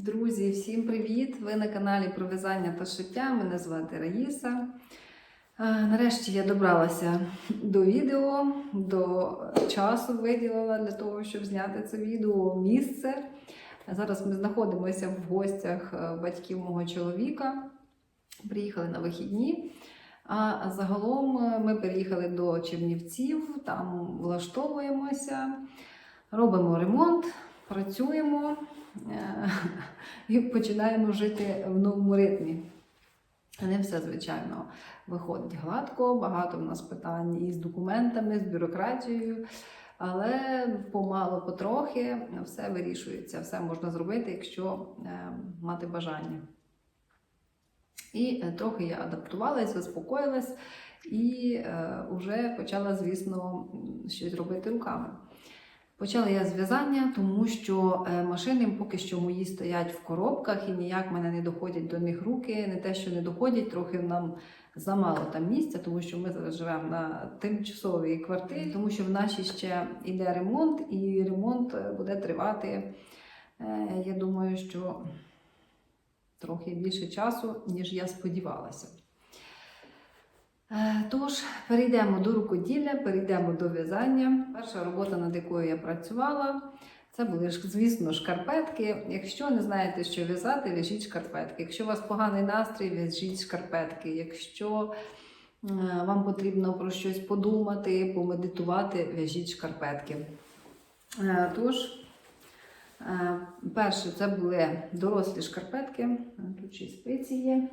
Друзі, всім привіт! Ви на каналі про в'язання та шиття. Мене звати Раїса. Нарешті я добралася до відео, до часу виділила для того, щоб зняти це відео місце. Зараз ми знаходимося в гостях е, батьків мого чоловіка. Приїхали на вихідні. А загалом е, ми переїхали до Чернівців, там влаштовуємося, робимо ремонт, працюємо е, і починаємо жити в новому ритмі. Не все, звичайно, виходить гладко, багато в нас питань із документами, з бюрократією, але помало потрохи все вирішується, все можна зробити, якщо е, мати бажання. І е, трохи я адаптувалась, заспокоїлась і вже почала, звісно, щось робити руками. Почала я з в'язання, тому що е, машини поки що мої стоять в коробках і ніяк мене не доходять до них руки. Не те, що не доходять, трохи нам замало там місця, тому що ми зараз живемо на тимчасовій квартирі, тому що в нашій ще йде ремонт, і ремонт е, буде тривати. е, Я думаю, що трохи більше часу, ніж я сподівалася. Е, Тож, перейдемо до рукоділля, перейдемо до в'язання. Перша робота, над якою я працювала, це були, звісно, шкарпетки. Якщо не знаєте, що в'язати, в'яжіть шкарпетки. Якщо у вас поганий настрій, в'яжіть шкарпетки. Якщо е, вам потрібно про щось подумати, помедитувати, в'яжіть шкарпетки. Е, Тож, перше, це були дорослі шкарпетки. Тут ще спиці є.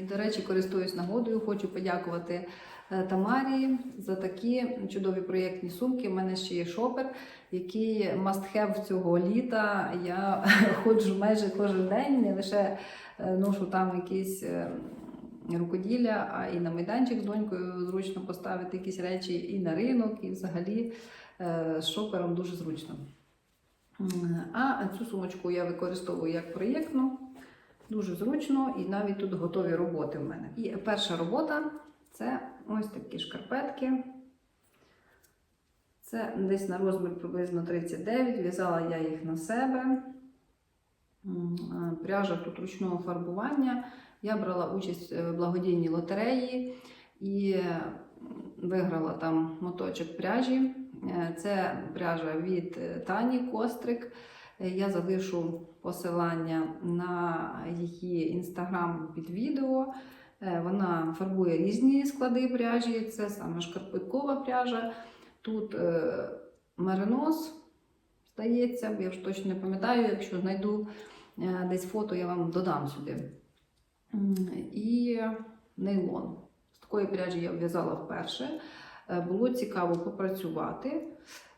І, до речі, користуюсь нагодою, хочу подякувати е, Тамарі за такі чудові проєктні сумки. У мене ще є шопер, який have цього літа. Я ходжу майже кожен день, не лише е, ношу там якісь е, рукоділля, а і на майданчик з донькою зручно поставити якісь речі, і на ринок, і взагалі з шопером дуже зручно. А цю сумочку я використовую як проєктну. Дуже зручно і навіть тут готові роботи в мене. І перша робота це ось такі шкарпетки. Це десь на розмір приблизно 39. В'язала я їх на себе. Е, Пряжа тут ручного фарбування. Я брала участь в благодійній лотереї і е, виграла там моточок пряжі. Е, Це пряжа від е, Тані Кострик. Е, Я залишу посилання на її інстаграм під відео. Е, Вона фарбує різні склади пряжі, це саме шкарпеткова пряжа. Тут е, меринос, здається, я вже точно не пам'ятаю, якщо знайду е, десь фото, я вам додам сюди. І нейлон. З такої пряжі я в'язала вперше. Було цікаво попрацювати.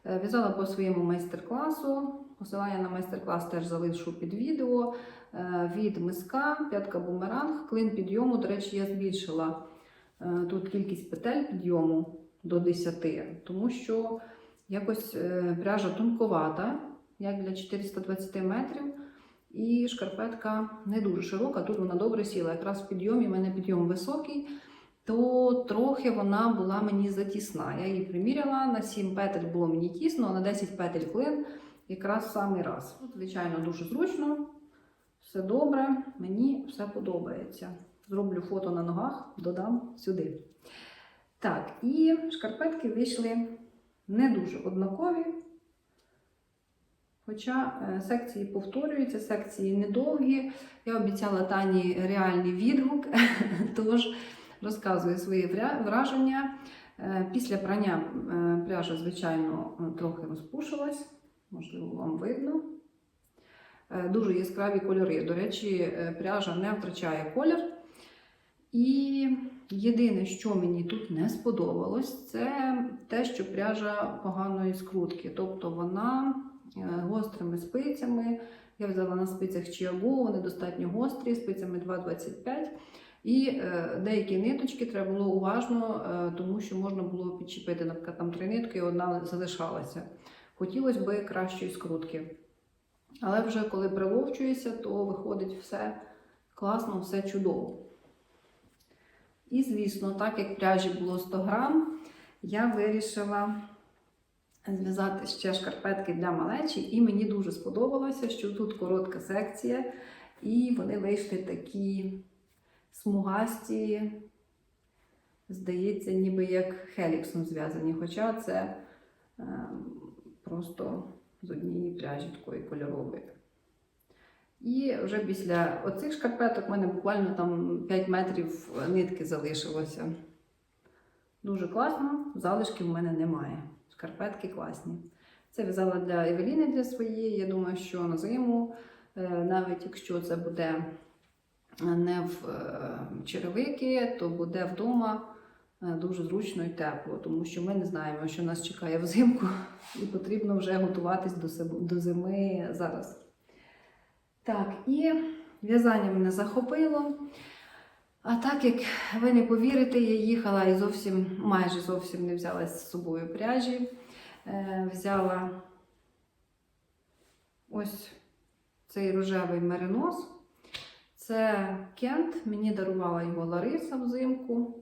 В'язала по своєму майстер-класу. Посилання на майстер-клас теж залишу під відео. Е, Від миска, п'ятка бумеранг, клин підйому. До речі, я збільшила е, тут кількість петель підйому до 10, тому що якось е, пряжа тонковата, як для 420 метрів. І шкарпетка не дуже широка, тут вона добре сіла. Якраз в підйомі, в мене підйом високий, то трохи вона була мені затісна. Я її приміряла, на 7 петель було мені тісно, а на 10 петель клин якраз самий раз. Тут, звичайно, дуже зручно, все добре, мені все подобається. Зроблю фото на ногах, додам сюди. Так, і шкарпетки вийшли не дуже однакові. Хоча е, секції повторюються, секції недовгі. Я обіцяла Тані реальний відгук, тож розказую свої враження. Е, Після прання е, пряжа, звичайно, трохи розпушилась, можливо, вам видно. Е, Дуже яскраві кольори. До речі, е, пряжа не втрачає колір. І єдине, що мені тут не сподобалось, це те, що пряжа поганої скрутки. Тобто вона е, гострими спицями. Я взяла на спицях Чіагу, вони достатньо гострі, спицями 2,25. І деякі ниточки треба було уважно, тому що можна було підчепити, наприклад, там три нитки, і одна залишалася. Хотілося б кращої скрутки. Але вже коли приловчуєшся, то виходить все класно, все чудово. І, звісно, так як пряжі було 100 грам, я вирішила зв'язати ще шкарпетки для малечі, і мені дуже сподобалося, що тут коротка секція, і вони вийшли такі смугасті, здається, ніби як хеліксом зв'язані. Хоча це е, просто з однієї пряжі такої кольорової. І вже після оцих шкарпеток в мене буквально там 5 метрів нитки залишилося. Дуже класно, залишків в мене немає. Шкарпетки класні. Це в'язала для Евеліни для своєї. Я думаю, що на зиму, е, навіть якщо це буде не в е, черевики, то буде вдома дуже зручно і тепло, тому що ми не знаємо, що нас чекає взимку, і потрібно вже готуватись до зими зараз. Так, і в'язання мене захопило. А так як ви не повірите, я їхала і зовсім майже зовсім не взяла з собою пряжі. Е, взяла ось цей рожевий меринос. Це Кент, мені дарувала його Лариса взимку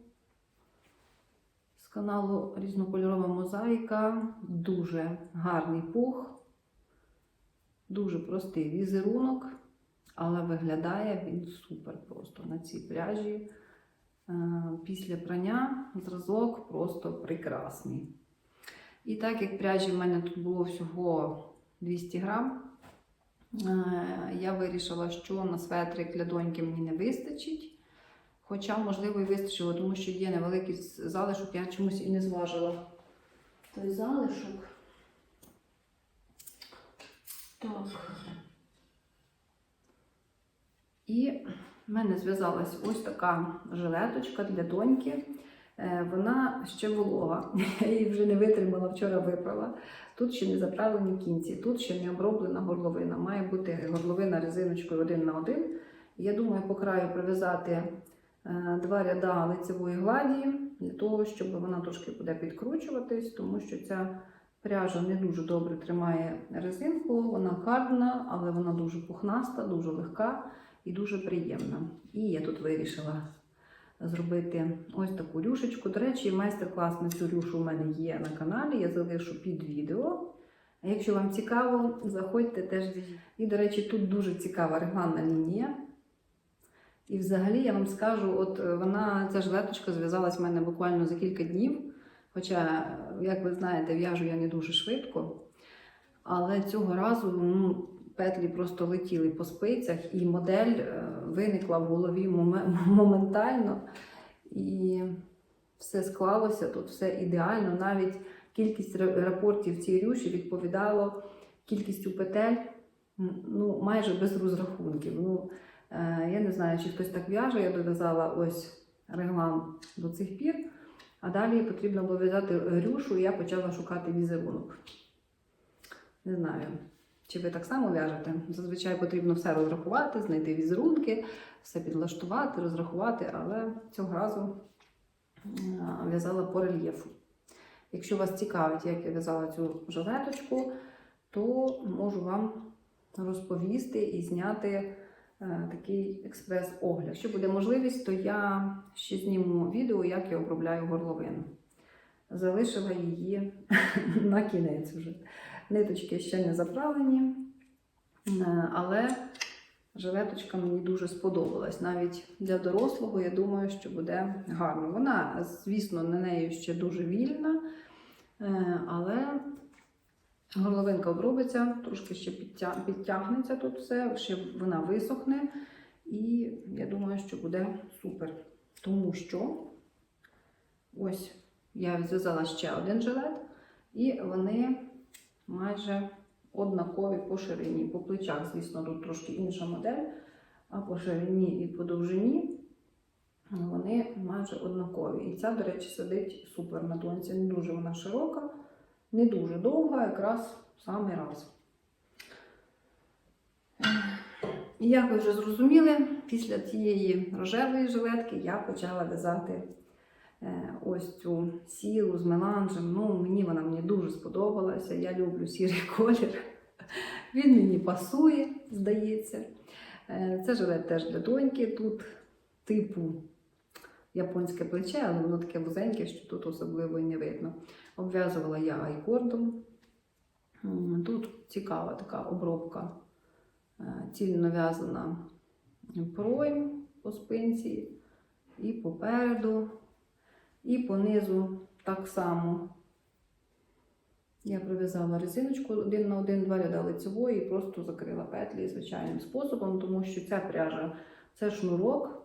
каналу Різнокольорова мозаїка. Дуже гарний пух, дуже простий візерунок, але виглядає він супер просто на цій пряжі. Е, Після прання зразок просто прекрасний. І так як пряжі в мене тут було всього 200 грам, е, я вирішила, що на светрик для доньки мені не вистачить. Хоча, можливо, і вистачило, тому що є невеликий залишок, я чомусь і не зважила той залишок. Так. І в мене зв'язалась ось така жилеточка для доньки. Е, Вона ще волога. Я її вже не витримала, вчора випрала. Тут ще не заправлені кінці, тут ще не оброблена горловина. Має бути горловина резиночкою один на один. Я думаю, по краю прив'язати два ряда лицевої гладі для того, щоб вона трошки буде підкручуватись, тому що ця пряжа не дуже добре тримає резинку. Вона кардна, але вона дуже пухнаста, дуже легка і дуже приємна. І я тут вирішила зробити ось таку рюшечку. До речі, майстер-клас на цю рюшу у мене є на каналі, я залишу під відео. А якщо вам цікаво, заходьте теж. І, до речі, тут дуже цікава регланна лінія. І взагалі я вам скажу, от е, вона, ця жилеточка зв'язалась в мене буквально за кілька днів. Хоча, е, як ви знаєте, в'яжу я не дуже швидко. Але цього разу ну, петлі просто летіли по спицях, і модель е, виникла в голові моментально. І все склалося тут, все ідеально. Навіть кількість рапортів цій рюші відповідало кількістю петель ну, майже без розрахунків. Ну, я не знаю, чи хтось так в'яже, я дов'язала ось реглан до цих пір. А далі потрібно було в'язати рюшу, і я почала шукати візерунок. Не знаю, чи ви так само в'яжете. Зазвичай потрібно все розрахувати, знайти візерунки, все підлаштувати, розрахувати, але цього разу е, в'язала по рельєфу. Якщо вас цікавить, як я в'язала цю жилеточку, то можу вам розповісти і зняти е, такий експрес-огляд. Якщо буде можливість, то я ще зніму відео, як я обробляю горловину. Залишила її на кінець вже. Ниточки ще не заправлені, е, але жилеточка мені дуже сподобалась. Навіть для дорослого, я думаю, що буде гарно. Вона, звісно, на неї ще дуже вільна, е, але горловинка обробиться, трошки ще підтя- підтягнеться тут все, ще вона висохне. І я думаю, що буде супер. Тому що ось я зв'язала ще один жилет, і вони майже однакові по ширині. По плечах, звісно, тут трошки інша модель, а по ширині і по довжині вони майже однакові. І ця, до речі, сидить супер на доньці. Не дуже вона широка, не дуже довга, якраз в самий раз. Як ви вже зрозуміли, після цієї рожевої жилетки я почала в'язати е, ось цю сіру з меланжем. Ну, мені вона мені дуже сподобалася. Я люблю сірий колір. Він мені пасує, здається. Е, Це жилет теж для доньки. Тут типу японське плече, але воно таке вузеньке, що тут особливо і не видно. Обв'язувала я айкордом. Тут цікава така обробка е, цільно в'язана пройм по спинці, і попереду, і понизу так само. Я прив'язала резиночку один на один, два ряда лицевої і просто закрила петлі звичайним способом, тому що ця пряжа це шнурок.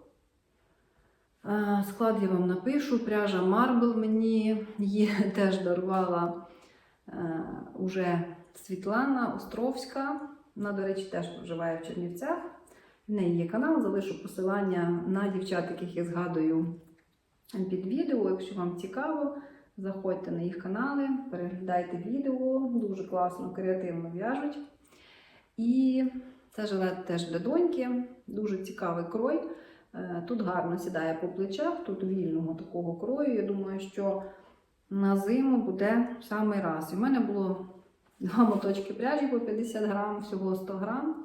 Е, Склад я вам напишу. Пряжа Marble мені її теж дарувала е, уже Світлана Островська. Вона, до речі, теж проживає в Чернівцях. В неї є канал, залишу посилання на дівчат, яких я згадую під відео. Якщо вам цікаво, заходьте на їх канали, переглядайте відео, дуже класно, креативно в'яжуть. І це жилет теж для доньки, дуже цікавий крой. Е, Тут гарно сідає по плечах, тут вільного такого крою. Я думаю, що на зиму буде в самий раз. В мене було два моточки пряжі по 50 грам, всього 100 грам.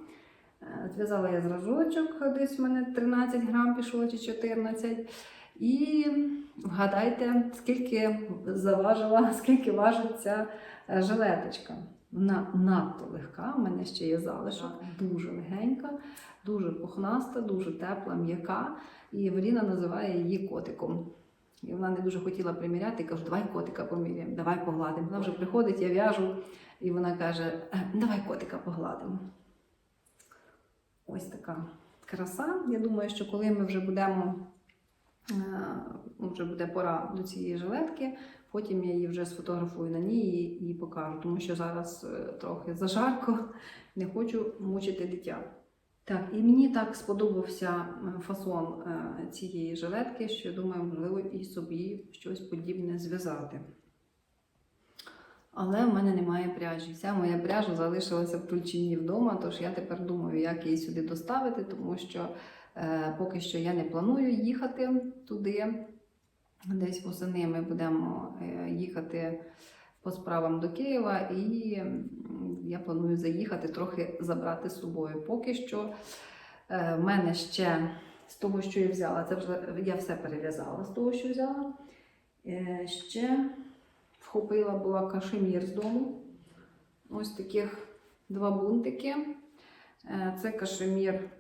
Е, Зв'язала я зразочок, десь в мене 13 грам пішло чи 14. І вгадайте, скільки заважила, скільки важить ця е, жилеточка. Вона надто легка, в мене ще є залишок, дуже легенька, дуже пухнаста, дуже тепла, м'яка. І Евеліна називає її котиком. І вона не дуже хотіла приміряти, кажу, давай котика поміряємо, давай погладимо. Вона вже приходить, я в'яжу, і вона каже, «Е, давай котика погладимо. Ось така краса. Я думаю, що коли ми вже будемо, е, вже буде пора до цієї жилетки, потім я її вже сфотографую на ній і, і покажу, тому що зараз е, трохи зажарко, не хочу мучити дитя. Так, і мені так сподобався е, фасон е, цієї жилетки, що думаю, можливо, і собі щось подібне зв'язати. Але в мене немає пряжі. Вся моя пряжа залишилася в Тульчині вдома, тож я тепер думаю, як її сюди доставити, тому що е, поки що я не планую їхати туди. Десь восени ми будемо е, їхати по справам до Києва, і я планую заїхати трохи забрати з собою. Поки що е, в мене ще з того, що я взяла, це вже я все перев'язала з того, що взяла. Е, ще вхопила була кашемір з дому. Ось таких два бунтики. Це кашемір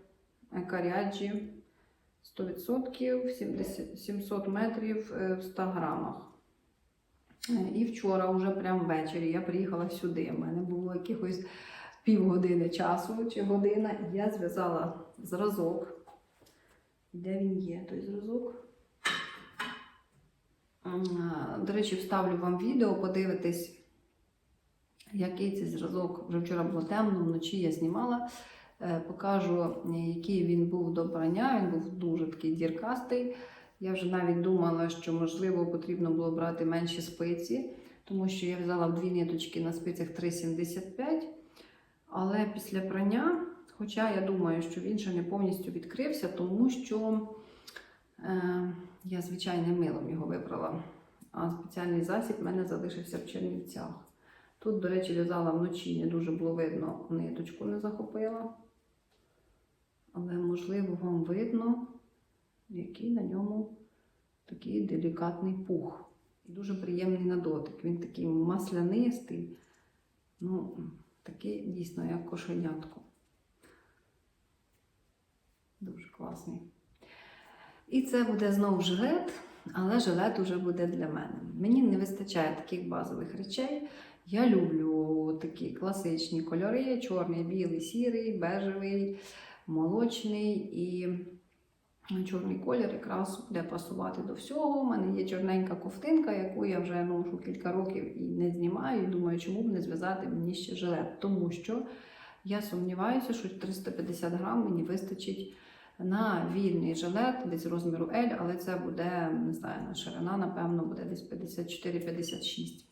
Каряджі 100%, 70, 700 метрів е, в 100 грамах. Е, І вчора, вже прямо ввечері, я приїхала сюди. У мене було якихось півгодини часу чи година, і я зв'язала зразок. Де він є, той зразок? До речі, вставлю вам відео, подивитись, який цей зразок. Вже вчора було темно, вночі я знімала. Е, Покажу, який він був до прання. Він був дуже такий діркастий. Я вже навіть думала, що можливо потрібно було брати менші спиці, тому що я взяла дві ниточки на спицях 3,75. Але після прання, хоча я думаю, що він ще не повністю відкрився, тому що е, я звичайним милом його вибрала. А спеціальний засіб в мене залишився в Чернівцях. Тут, до речі, в'язала вночі, не дуже було видно, ниточку не захопила. Але, можливо, вам видно, який на ньому такий делікатний пух. І дуже приємний на дотик. Він такий маслянистий, ну, такий дійсно, як кошенятко. Дуже класний. І це буде знову жилет, але жилет уже буде для мене. Мені не вистачає таких базових речей. Я люблю такі класичні кольори: чорний, білий, сірий, бежевий, молочний і чорний колір якраз буде пасувати до всього. У мене є чорненька ковтинка, яку я вже ношу кілька років і не знімаю. І думаю, чому б не зв'язати мені ще жилет. Тому що я сумніваюся, що 350 грам мені вистачить на вільний жилет, десь розміру L, але це буде, не знаю, ширина, напевно, буде десь 54-56.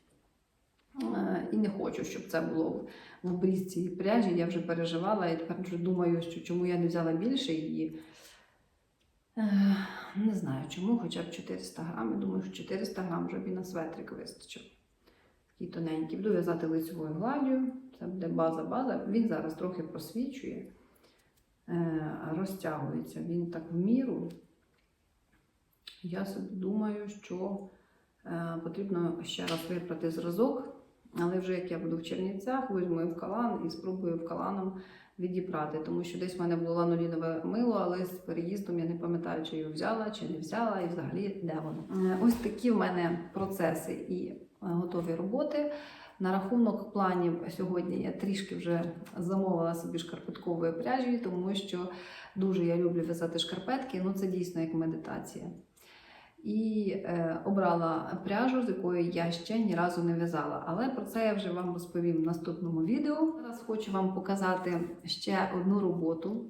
Е, І не хочу, щоб це було в- обрізці пряжі. Я вже переживала і тепер вже думаю, що чому я не взяла більше її. Е, Не знаю чому, хоча б 400 грам. Я думаю, що 400 грам вже і на светрик вистачив. Такий тоненький. Буду в'язати лицевою гладдю. Це буде база-база. Він зараз трохи просвічує, е, розтягується. Він так в міру. Я собі думаю, що потрібно ще раз випрати зразок Але вже як я буду в Чернівцях, візьму в калан і спробую в каланом відібрати, тому що десь в мене було ланолінове мило, але з переїздом я не пам'ятаю, чи його взяла, чи не взяла, і взагалі де воно. Е, Ось такі в мене процеси і е, готові роботи. На рахунок планів сьогодні я трішки вже замовила собі шкарпеткової пряжі, тому що дуже я люблю в'язати шкарпетки. Ну це дійсно як медитація. І е, обрала пряжу, з якою я ще ні разу не в'язала. Але про це я вже вам розповім в наступному відео. Зараз хочу вам показати ще одну роботу.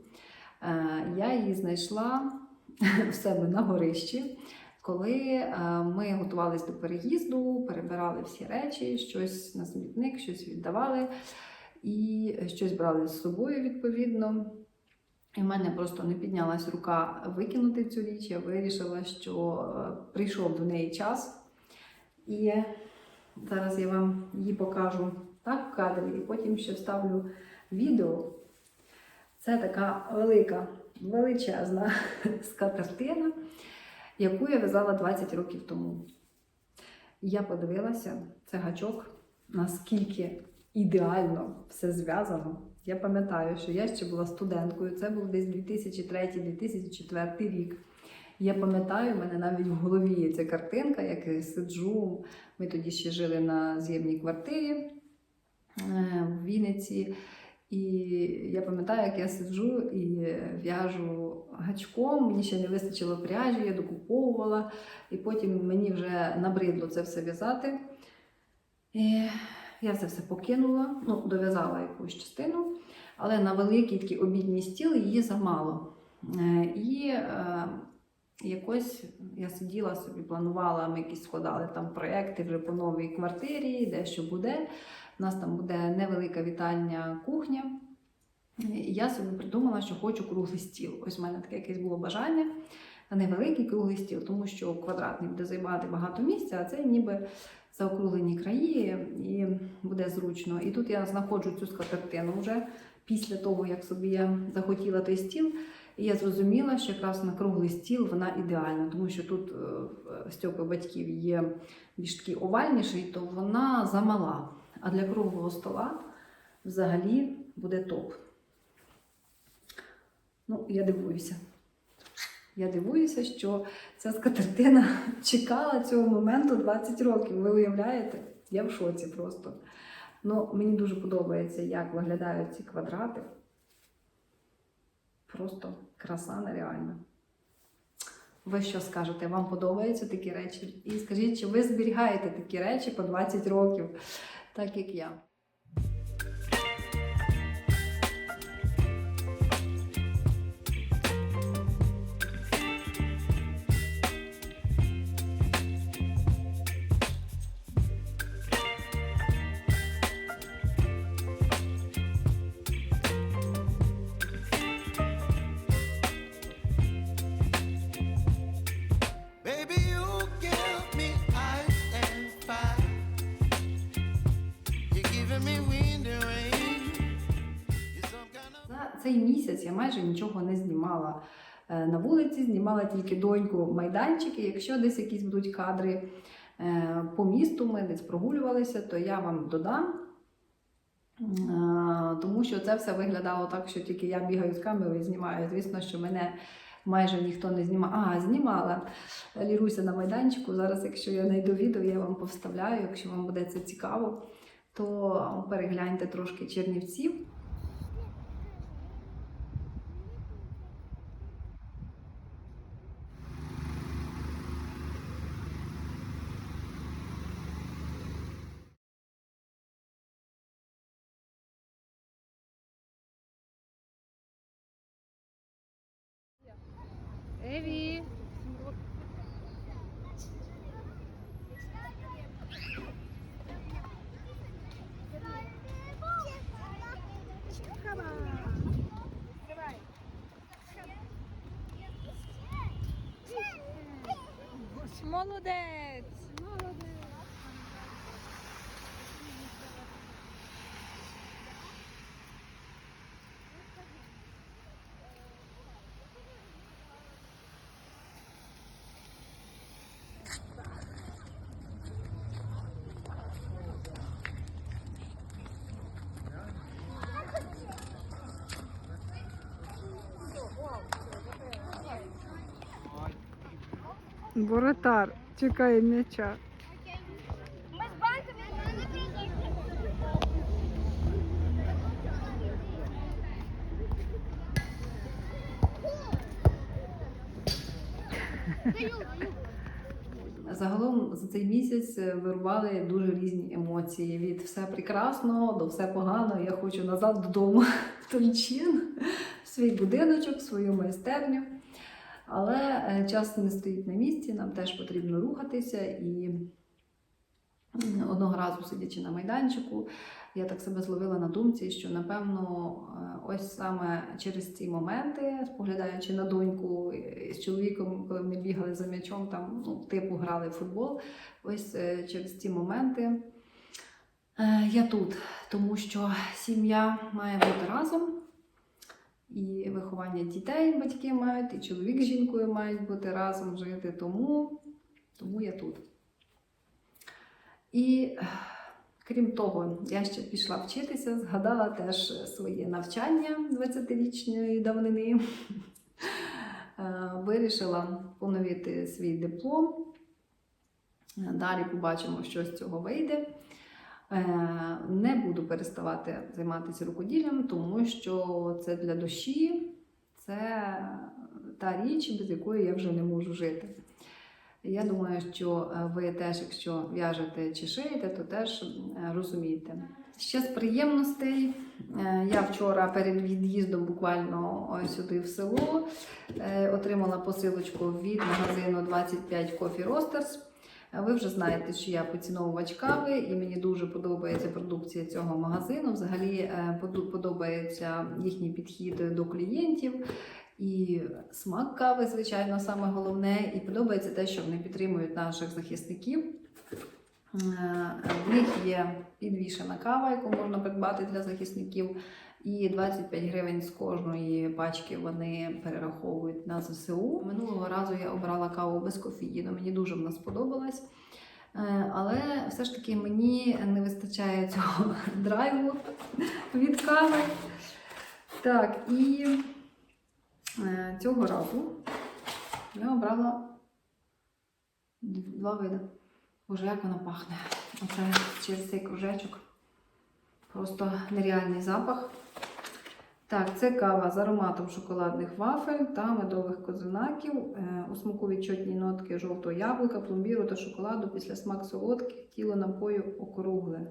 Е, я її знайшла в себе на горищі, коли е, ми готувалися до переїзду, перебирали всі речі, щось на смітник, щось віддавали і щось брали з собою відповідно. І в мене просто не піднялась рука викинути цю річ. Я вирішила, що е, прийшов до неї час. І зараз я вам її покажу так в кадрі, і потім ще вставлю відео. Це така велика, величезна скатертина, яку я в'язала 20 років тому. Я подивилася, це гачок, наскільки ідеально все зв'язано. Я пам'ятаю, що я ще була студенткою, це був десь 2003-2004 рік. Я пам'ятаю, в мене навіть в голові є ця картинка, як я сиджу. Ми тоді ще жили на з'ємній квартирі е, в Вінниці. І я пам'ятаю, як я сиджу і в'яжу гачком. Мені ще не вистачило пряжі, я докуповувала, і потім мені вже набридло це все в'язати. І я це все покинула, ну, дов'язала якусь частину, але на великий такий обідній стіл її замало. Е, І е, якось я сиділа собі, планувала, ми якісь складали там проекти вже по новій квартирі, де що буде. У нас там буде невелика вітальня кухня. І я собі придумала, що хочу круглий стіл. Ось в мене таке якесь було бажання. Невеликий круглий стіл, тому що квадратний буде займати багато місця, а це ніби заокруглені краї і буде зручно. І тут я знаходжу цю скатертину вже після того, як собі я захотіла той стіл. І я зрозуміла, що якраз на круглий стіл вона ідеальна, тому що тут е, Стьопи батьків є більш такий овальніший, то вона замала. А для круглого стола взагалі буде топ. Ну, я дивуюся. Я дивуюся, що ця скатертина чекала цього моменту 20 років. Ви уявляєте? Я в шоці просто. Ну, мені дуже подобається, як виглядають ці квадрати. Просто краса нереальна. Ви що скажете? Вам подобаються такі речі? І скажіть, чи ви зберігаєте такі речі по 20 років, так як я? Майже нічого не знімала е, на вулиці, знімала тільки доньку майданчики. Якщо десь якісь будуть кадри е, по місту, ми десь прогулювалися, то я вам додам. Е, Тому що це все виглядало так, що тільки я бігаю з камерою і знімаю. Звісно, що мене майже ніхто не знімав. А, знімала Ліруся на майданчику. Зараз, якщо я знайду відео, я вам повставляю. Якщо вам буде це цікаво, то перегляньте трошки чернівців. Воротар чекає м'яча. Ми з банками. Загалом за цей місяць е, вирували дуже різні емоції від все прекрасно до все погано. Я хочу назад додому в Тульчин, в свій будиночок, в свою майстерню. Але е, час не стоїть на місці, нам теж потрібно рухатися. І одного разу, сидячи на майданчику, я так себе зловила на думці, що напевно е, ось саме через ці моменти, споглядаючи на доньку е, з чоловіком, коли вони бігали за м'ячом, там ну, типу грали в футбол. Ось через ці моменти я тут, тому що сім'я має бути разом. І виховання дітей батьки мають, і чоловік з жінкою мають бути разом жити, тому, тому я тут. І крім того, я ще пішла вчитися, згадала теж своє навчання 20-річної давнини. Е, Вирішила поновити свій диплом. Далі побачимо, що з цього вийде. Е, Не буду переставати займатися рукоділлям, тому що це для душі, це та річ, без якої я вже не можу жити. Я думаю, що е, ви теж, якщо в'яжете чи шиєте, то теж розумієте. Ще з приємностей. е, Я вчора перед від'їздом буквально сюди в село отримала посилочку від магазину 25 Coffee Roasters. Е, Ви вже знаєте, що я поціновувач кави, і мені дуже подобається продукція цього магазину. Взагалі е, подобається їхній підхід до клієнтів. І смак кави, звичайно, саме головне. І подобається те, що вони підтримують наших захисників. Е, В них є підвішена кава, яку можна придбати для захисників. І 25 гривень з кожної пачки вони перераховують на ЗСУ. Минулого разу я обрала каву без кофеїну. Мені дуже вона сподобалась. Е, Але все ж таки мені не вистачає цього драйву від кави. Так, і е, цього разу я обрала два види. Боже, як вона пахне. Оце через цей кружечок. Просто нереальний запах. Так, це кава з ароматом шоколадних вафель та медових козинаків. Е, У смаку відчутні нотки жовтого яблука, пломбіру та шоколаду. Після смак солодкий, тіло напою округле.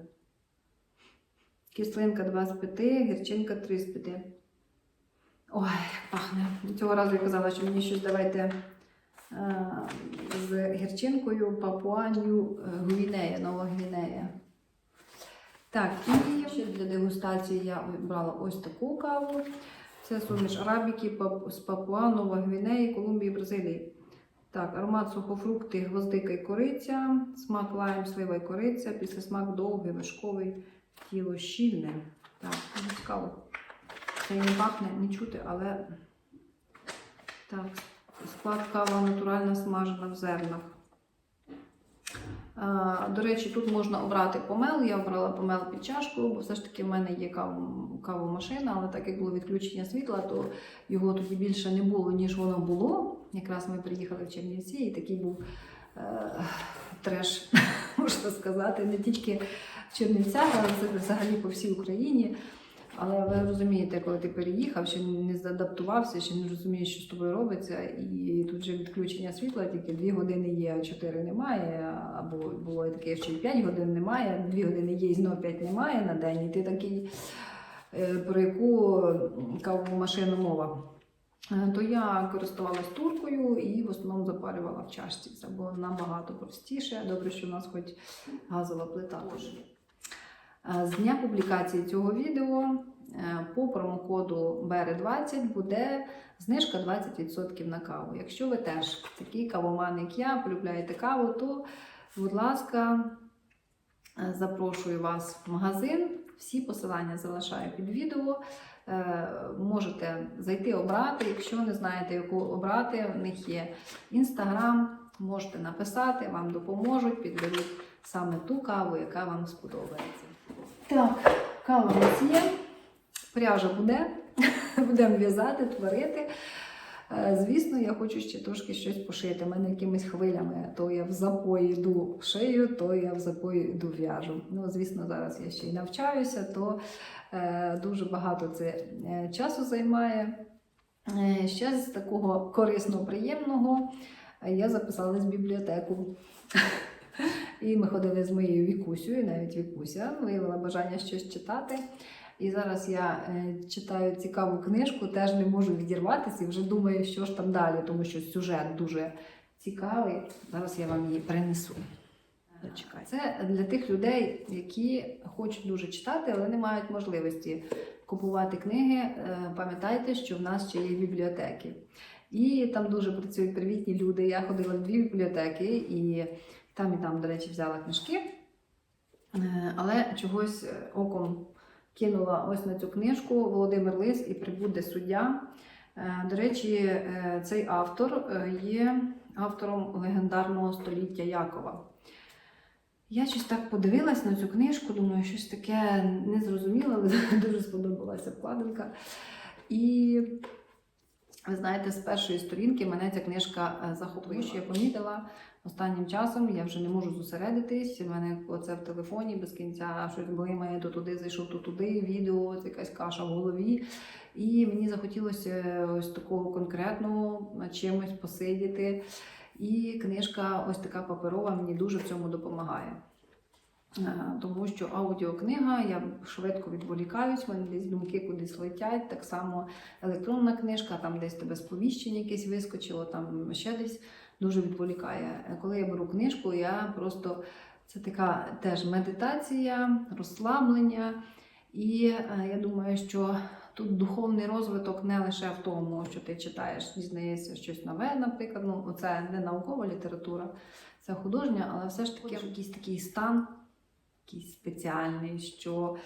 Кислинка 2 з 5, гірчинка 3 з 5. Ой, пахне. Цього разу я казала, що мені щось давайте е, з гірчинкою Папуанію Гвінея, Нова Гвінея. Так, і ще для дегустації я брала ось таку каву. Це суміш арабіки з Папуа, Нова Гвінеї, Колумбії, Бразилії. Так, аромат сухофрукти, гвоздика і кориця, смак лайм, слива і кориця, після смак довгий, вишковий, тіло щільне. Так, дуже цікаво. Це не пахне, не чути, але так, склад кава натуральна смажена в зернах. До речі, тут можна обрати помел. Я обрала помел під чашку, бо все ж таки в мене є кав- кавомашина, але так як було відключення світла, то його тоді більше не було, ніж воно було. Якраз ми приїхали в Чернівці, і такий був е, треш, можна сказати, не тільки в Чернівцях, але взагалі по всій Україні. Але ви розумієте, коли ти переїхав, ще не задаптувався, ще не розумієш, що з тобою робиться, і тут же відключення світла, тільки 2 години є, а 4 немає, або було таке, що і 5 годин немає, 2 години є і знов 5 немає на день, і ти такий, е, про яку кавову машину мова. Е, То я користувалась туркою і в основному запарювала в чашці. Це було набагато простіше. Добре, що у нас хоч газова плита. Е, З дня публікації цього відео е, по промокоду BERE20 буде знижка 20% на каву. Якщо ви теж такий кавоман, як я, полюбляєте каву, то, будь ласка, е, запрошую вас в магазин. Всі посилання залишаю під відео. Е, Можете зайти обрати. Якщо не знаєте, яку обрати, в них є інстаграм, можете написати, вам допоможуть, підберуть саме ту каву, яка вам сподобається. Так, є, пряжа буде, будемо в'язати, творити. Е, Звісно, я хочу ще трошки щось пошити. У мене якимись хвилями. То я в запої йду шию, то я в запої йду в'яжу. Ну, звісно, зараз я ще й навчаюся, то е, дуже багато це е, часу займає. Е, ще з такого корисного, приємного е, я записалась в бібліотеку. І ми ходили з моєю Вікусею, навіть Вікуся виявила бажання щось читати. І зараз я е, читаю цікаву книжку, теж не можу відірватися і вже думаю, що ж там далі, тому що сюжет дуже цікавий. Зараз я вам її принесу. Це для тих людей, які хочуть дуже читати, але не мають можливості купувати книги. Е, Пам'ятайте, що в нас ще є бібліотеки. І там дуже працюють привітні люди. Я ходила в дві бібліотеки, і там і там, до речі, взяла книжки. Е, Але чогось е, оком кинула ось на цю книжку Володимир Лис і прибуде суддя. Е, До речі, цей автор є автором легендарного століття Якова. Я щось так подивилась на цю книжку, думаю, щось таке незрозуміле, але дуже сподобалася вкладинка. І ви знаєте, з першої сторінки мене ця книжка е, захопила. Що я помітила останнім часом, я вже не можу зосередитись. У мене оце в телефоні без кінця щось блимає, то туди зайшов, то туди, відео, якась каша в голові. І мені захотілося ось такого конкретного чимось посидіти. І книжка, ось така паперова, мені дуже в цьому допомагає. Е, Тому що аудіокнига, я швидко відволікаюсь, в мене десь думки кудись летять. Так само електронна книжка, там десь тебе сповіщення якесь вискочило, там ще десь дуже відволікає. Е, Коли я беру книжку, я просто це така теж медитація, розслаблення. І е, я думаю, що тут духовний розвиток не лише в тому, що ти читаєш, дізнаєшся щось нове, наприклад. Ну, це не наукова література, це художня, але все ж таки якийсь такий стан, якийсь спеціальний, що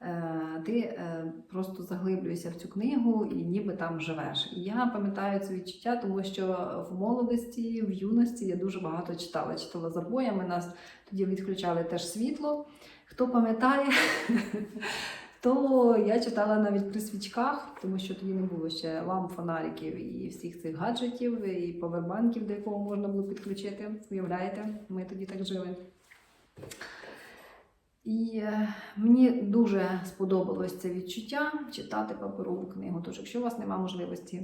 е, ти е, просто заглиблюєшся в цю книгу і ніби там живеш. І я пам'ятаю це відчуття, тому що в молодості, в юності я дуже багато читала. Читала за боями, нас тоді відключали теж світло. Хто пам'ятає, то я читала навіть при свічках, тому що тоді не було ще ламп, фонариків і всіх цих гаджетів, і повербанків, до якого можна було підключити. Уявляєте, ми тоді так жили. І е, мені дуже сподобалось це відчуття читати паперову книгу. Тож, якщо у вас немає можливості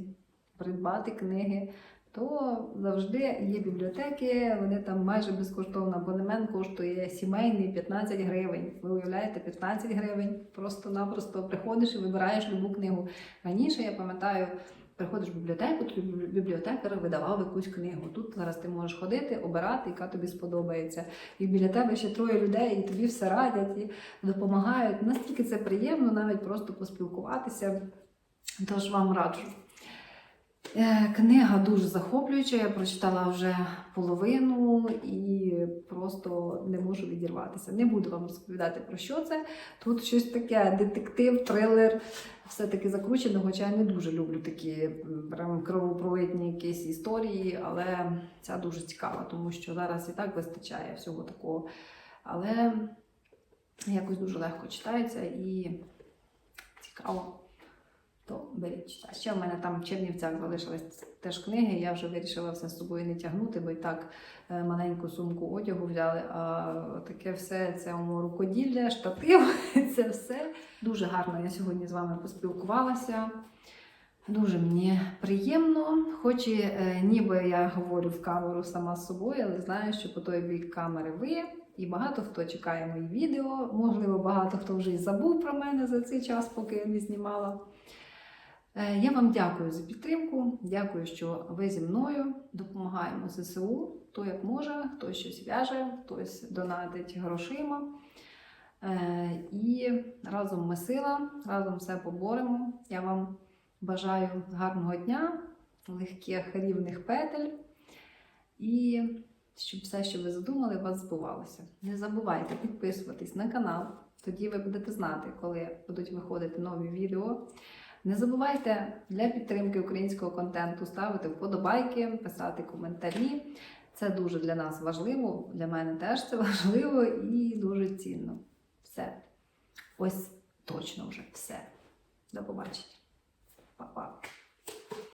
придбати книги, то завжди є бібліотеки, вони там майже безкоштовно. Абонемент коштує сімейний 15 гривень. Ви уявляєте, 15 гривень. Просто-напросто приходиш і вибираєш любу книгу. Раніше я пам'ятаю, приходиш в бібліотеку, тобі бібліотекар видавав якусь книгу. Тут зараз ти можеш ходити, обирати, яка тобі сподобається. І біля тебе ще троє людей, і тобі все радять і допомагають. Настільки це приємно, навіть просто поспілкуватися. Тож вам раджу. Е, Книга дуже захоплююча, я прочитала вже половину і просто не можу відірватися. Не буду вам розповідати про що це. Тут щось таке детектив, трилер, все-таки закручено, хоча я не дуже люблю такі прям кровопролитні якісь історії, але ця дуже цікава, тому що зараз і так вистачає всього такого. Але якось дуже легко читається і цікаво то беріть читайте. Ще в мене там в Чернівцях залишились теж книги. Я вже вирішила все з собою не тягнути, бо і так е, маленьку сумку одягу взяли. А таке все це рукоділля, штатив. Це все дуже гарно. Я сьогодні з вами поспілкувалася. Дуже мені приємно, хоч і е, ніби я говорю в камеру сама з собою, але знаю, що по той бік камери ви. І багато хто чекає мої відео. Можливо, багато хто вже й забув про мене за цей час, поки я не знімала. Е, Я вам дякую за підтримку. Дякую, що ви зі мною допомагаємо ЗСУ. Хто як може, хтось щось в'яже, хтось донатить грошима. Е, І разом ми сила, разом все поборемо. Я вам бажаю гарного дня, легких рівних петель. І щоб все, що ви задумали, у вас збувалося. Не забувайте підписуватись на канал, тоді ви будете знати, коли будуть виходити нові відео. Не забувайте для підтримки українського контенту ставити вподобайки, писати коментарі. Це дуже для нас важливо, для мене теж це важливо і дуже цінно. Все. Ось точно вже все. До побачення. Па-па.